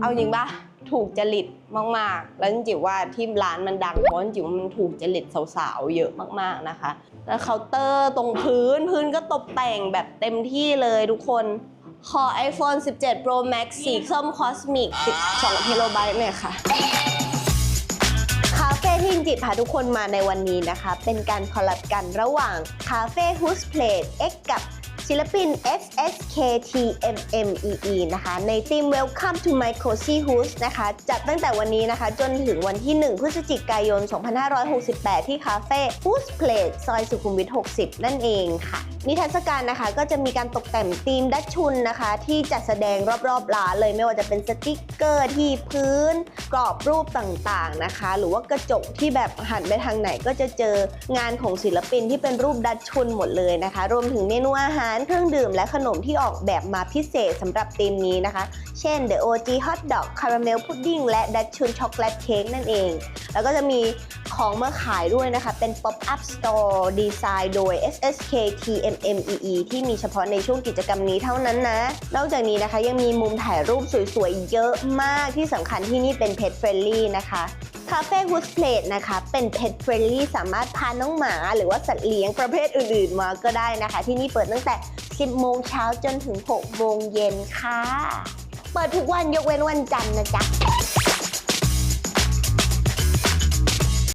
เอาจริงปะถูกจริตมากๆ แล้วจริงๆว่าที่ร้านมันดังเพราะจริงๆว่ามันถูกจริตสาวๆ เยอะมากๆนะคะ แล้วเคาน์เตอร์ตรงพื้นพื้นก็ตกแต่งแบบเต็มที่เลยทุกคนขอ iPhone 17 Pro Max สีส้มคอสมิก12เทโลไบต์เนี่ยค่ะคาเฟ่ที่จินจิพาทุกคนมาในวันนี้นะคะ เป็นการคอลแลบกันระหว่างคาเฟ่ Who's Plate X กับ ศิลปิน SSKTMMEE นะคะ ในทีม Welcome to my cozy house นะคะ จัดตั้งแต่วันนี้นะคะ จนถึงวันที่ 1 พฤศจิกายน 2568 ที่คาเฟ่ Who's Plate ซอยสุขุมวิท 60 นั่นเองค่ะ นิทรรศการนะคะก็จะมีการตกแต่งธีมดัชชุนนะคะ ที่จัดแสดงรอบๆร้านเลยไม่ว่าจะเป็นสติกเกอร์ที่พื้น กรอบรูปต่างๆนะคะ หรือว่ากระจกที่แบบหันไปทางไหนก็จะเจองานของศิลปินที่เป็นรูปดัชชุนหมดเลยนะคะ รวมถึงเมนูอาหารเครื่องดื่มและขนมที่ออกแบบมาพิเศษสำหรับธีมนี้นะคะ เช่น The OG Hot Dog Caramel Pudding และดัชชุนช็อกโกแลตเค้กนั่นเอง แล้วก็จะมีของมาขายด้วยนะคะ เป็น Pop-up Store ดีไซน์โดย SSK TMMEE ที่มีเฉพาะในช่วงกิจกรรมนี้เท่านั้นนะ นอกจากนี้นะคะยังมีมุมถ่ายรูปสวยๆ เยอะมากที่สำคัญที่นี่เป็น Pet Friendly นะคะ คาเฟ่ฮูสเพลทนะคะ เป็นเพ t Friendly สามารถพาน้องหมา หรือว่าสัตว์เลี้ยงประเภทอื่นๆ มาก็ได้นะคะ ที่นี่เปิดตั้งแต่ 10 โมงเช้าจนถึง 6 โมงเย็นค่ะ เปิดทุกวันยกเว้นวันจันทร์นะจ๊ะ